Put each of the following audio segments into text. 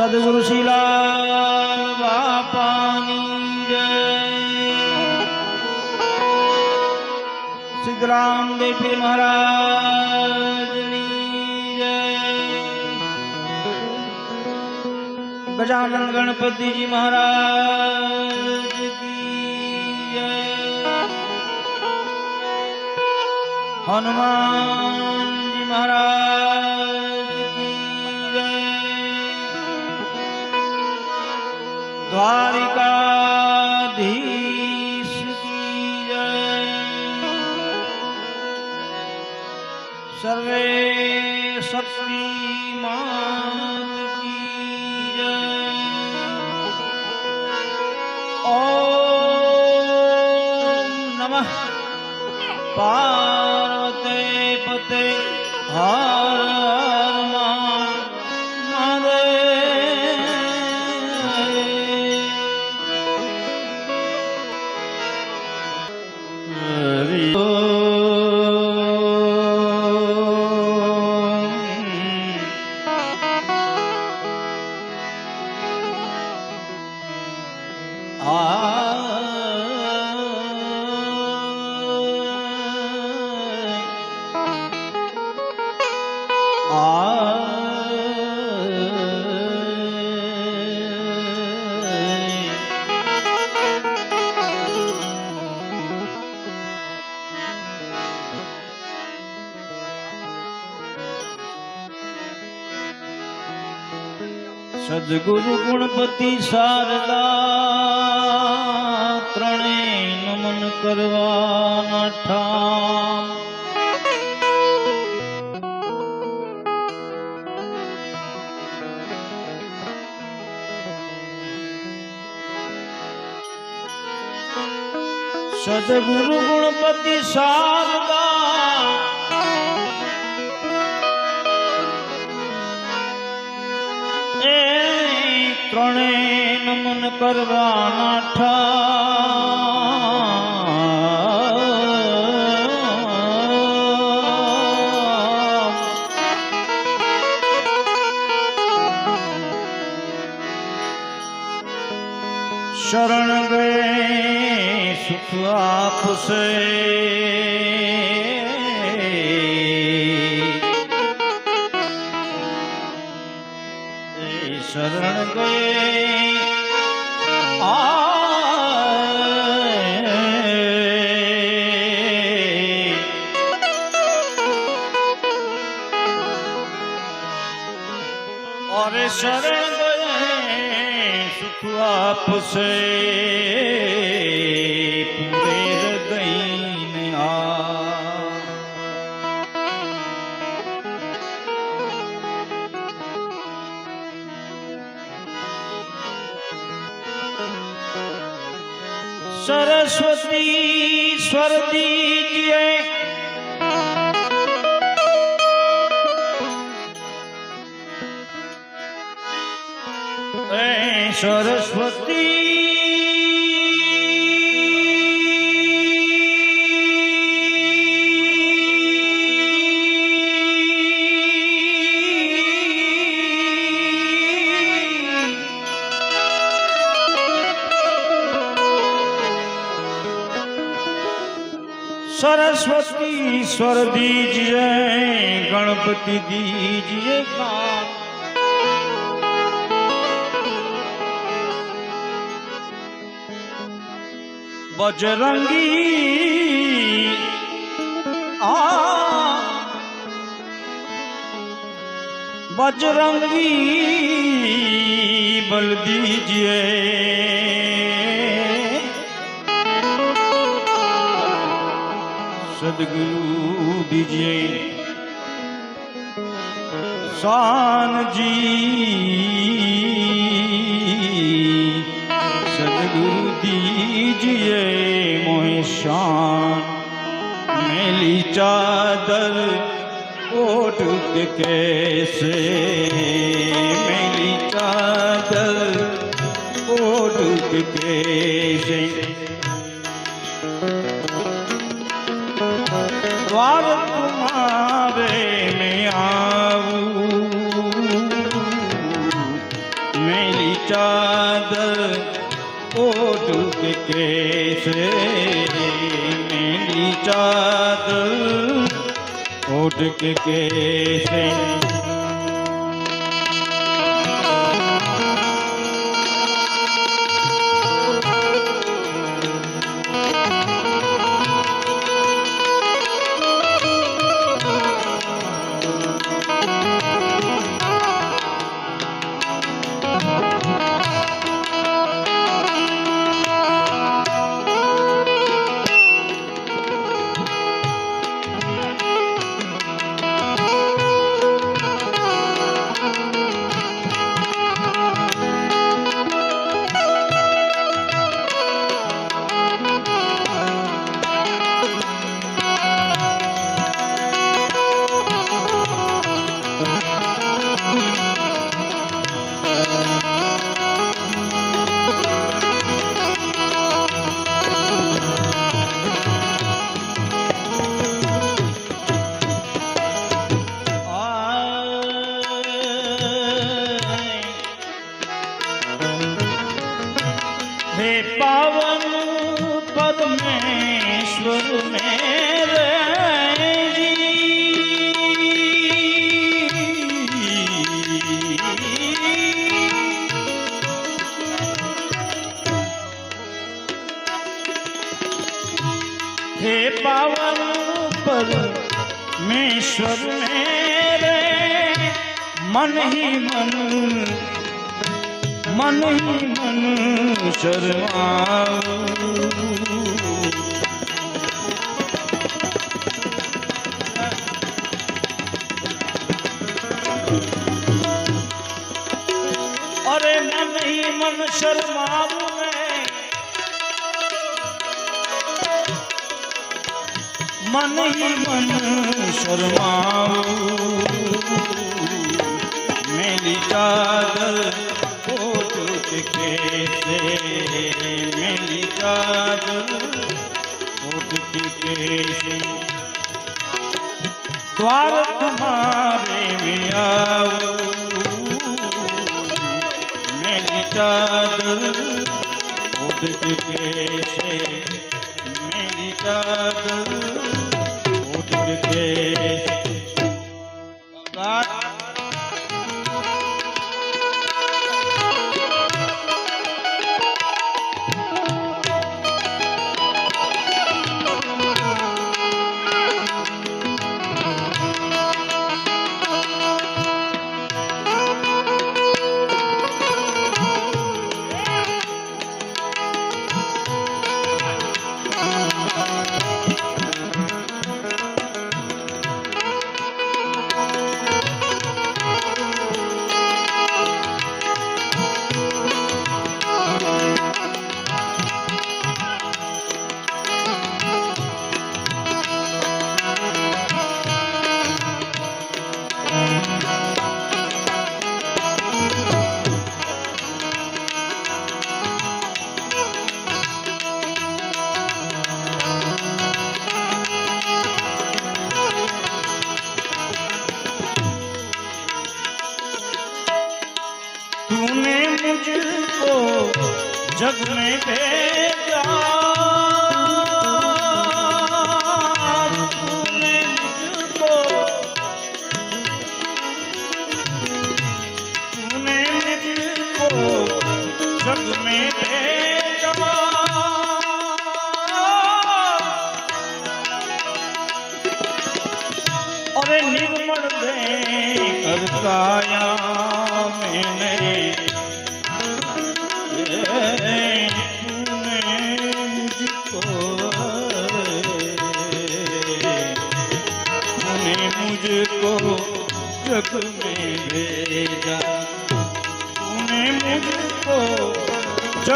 सदगुरु शिला बापानी महाराज गजानन गणपति जी महाराज हनुमान जी महाराज द्वारिकाधीश की जय। सर्वे शक्ति की जय। ओम नमः। पार्वते पते। हा સદગુરુ ગુણપતિ શારદા ત્રણે નમન કરવાના ઠામ સદગુરુ ગુણપતિ શારદા ત્રણે નમન કરવા નાઠા શરણ ગયે સુખ આપશે. એ શરણ आपसे सरस्वती। सरस्वती स्वर दीजिए गणपति दीजिए काम बजरंगी। आ बजरंगी बल दीजिए। सदगुरु दीजिए। शान जी दीजिए मोहे शान मेली चादर ओट के कैसे मेली चादर ओट के कैसे मेरी चादर ओढ़ के कैसे મનહી મન મનહી મન શરમાવું અરે મનહી મન શરમાવું મન મન શરમાવું. ચાદર પોત કે મેરી ચાદર પોત કે દ્વાર તમારે મેરી ચાદર પોત કે કે जग में भेजा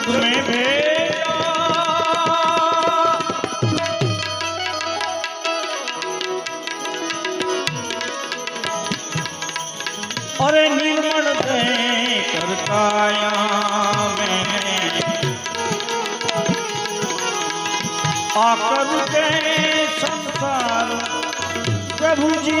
जग में भेजा अरे निर्मल दे करताया मैंने आकर के संसार प्रभु जी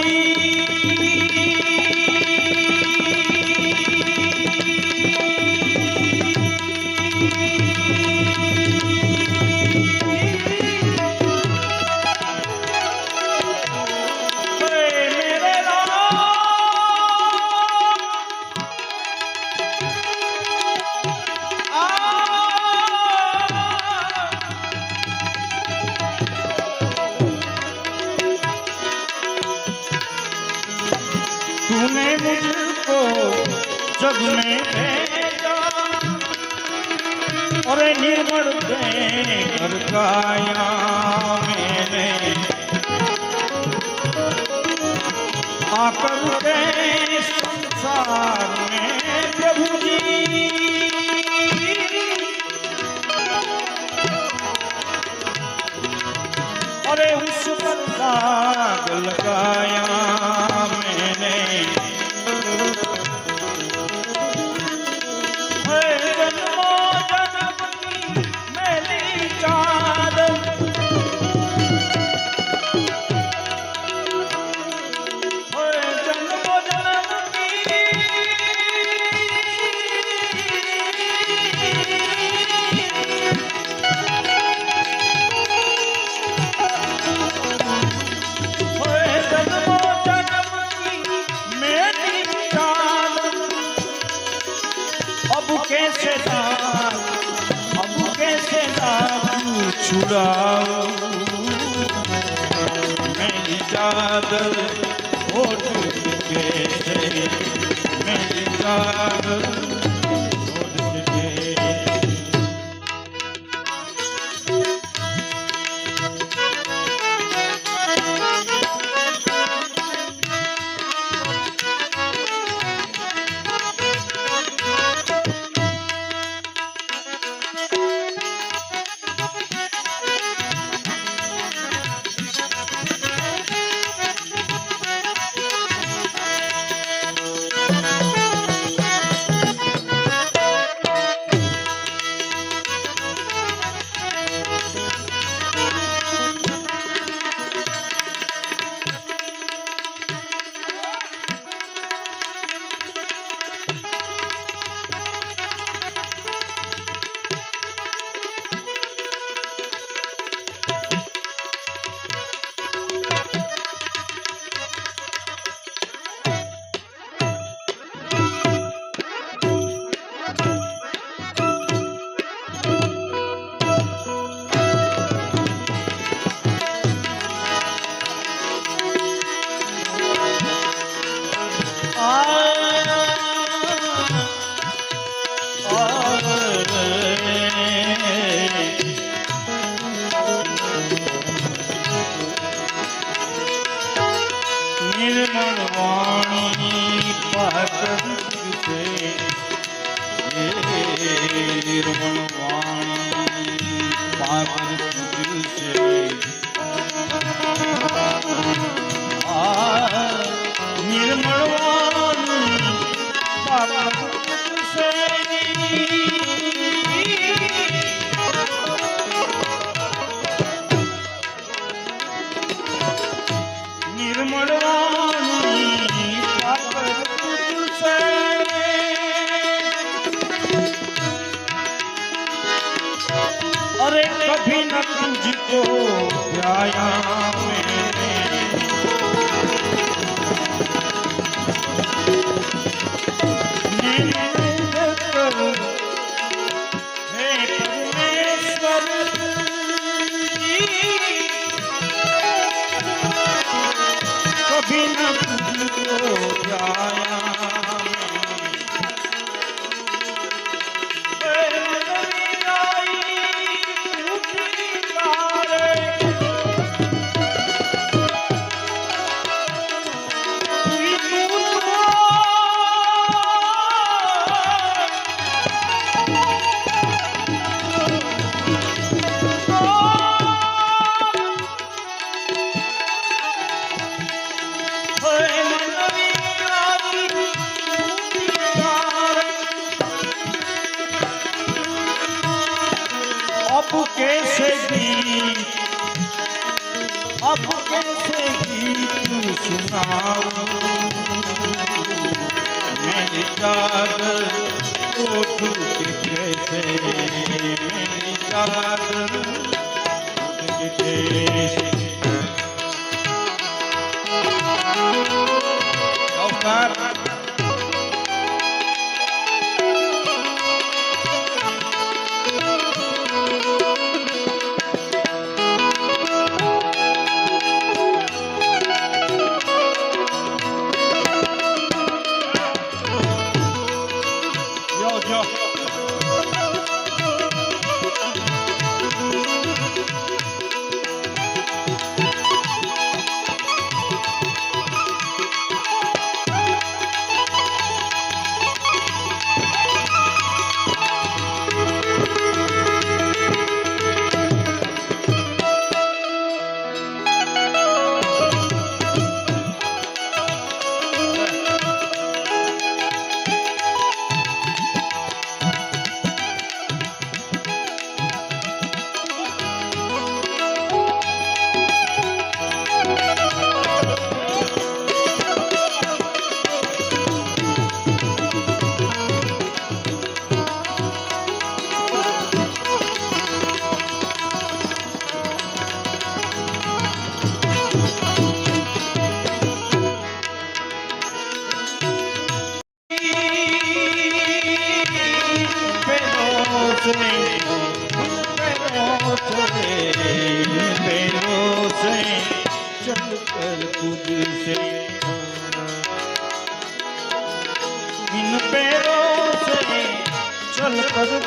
અરે નિર્મળ પ્રેણી કરકાયા મેને. આ કરુણે સંસાર મે પ્રભુજી. અરે ઉસ સુડાવું મેરી ચાદર ઓટ મેરી ચાદર ચાદર ઓઠું ચીતરે છે ચાદર ચીતરે છે इन पैरों से चल कर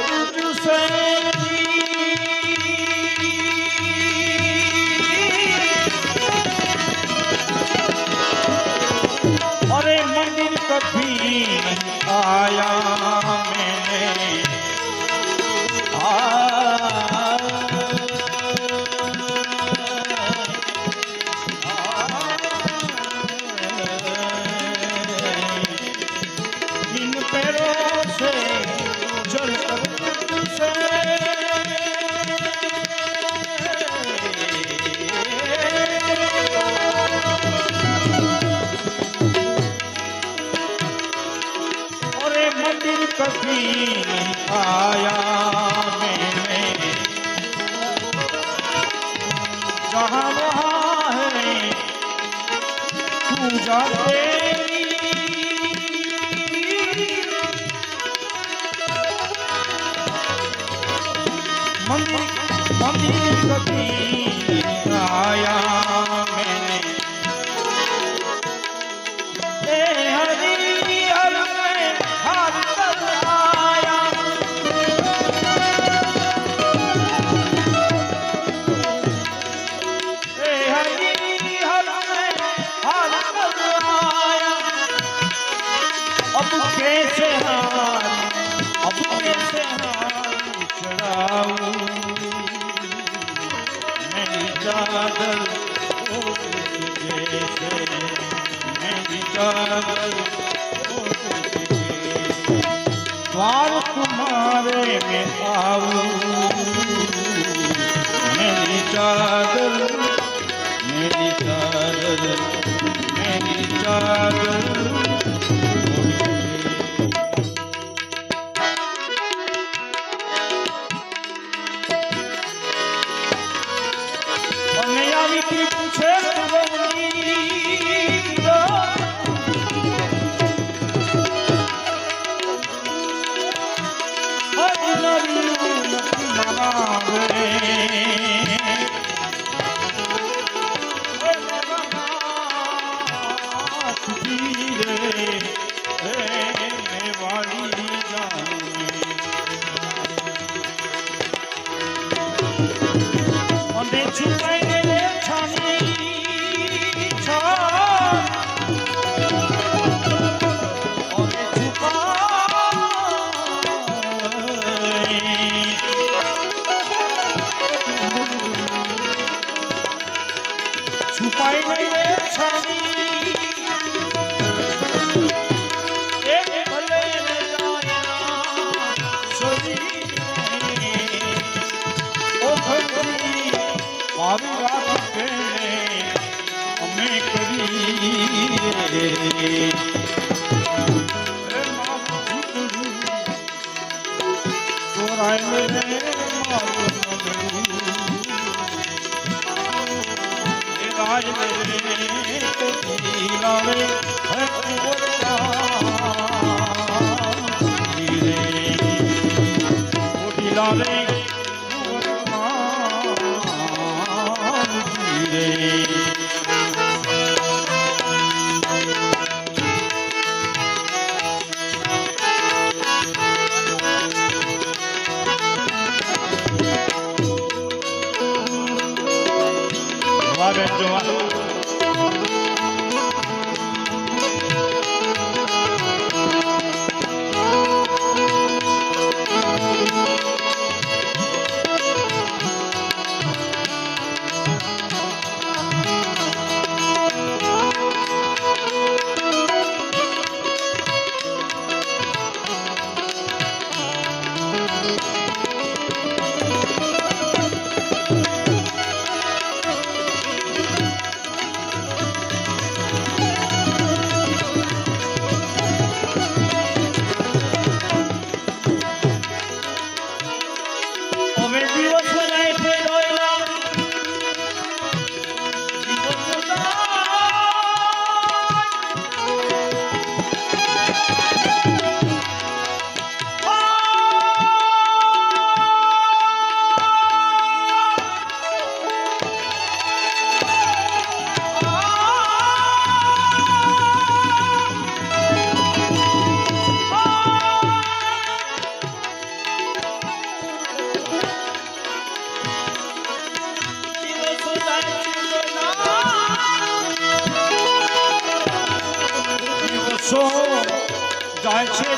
अरे मंदिर कभी आया जहाँ वहाँ है। पूजा દ્વાર આવું? વિચાર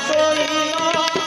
বলিয়া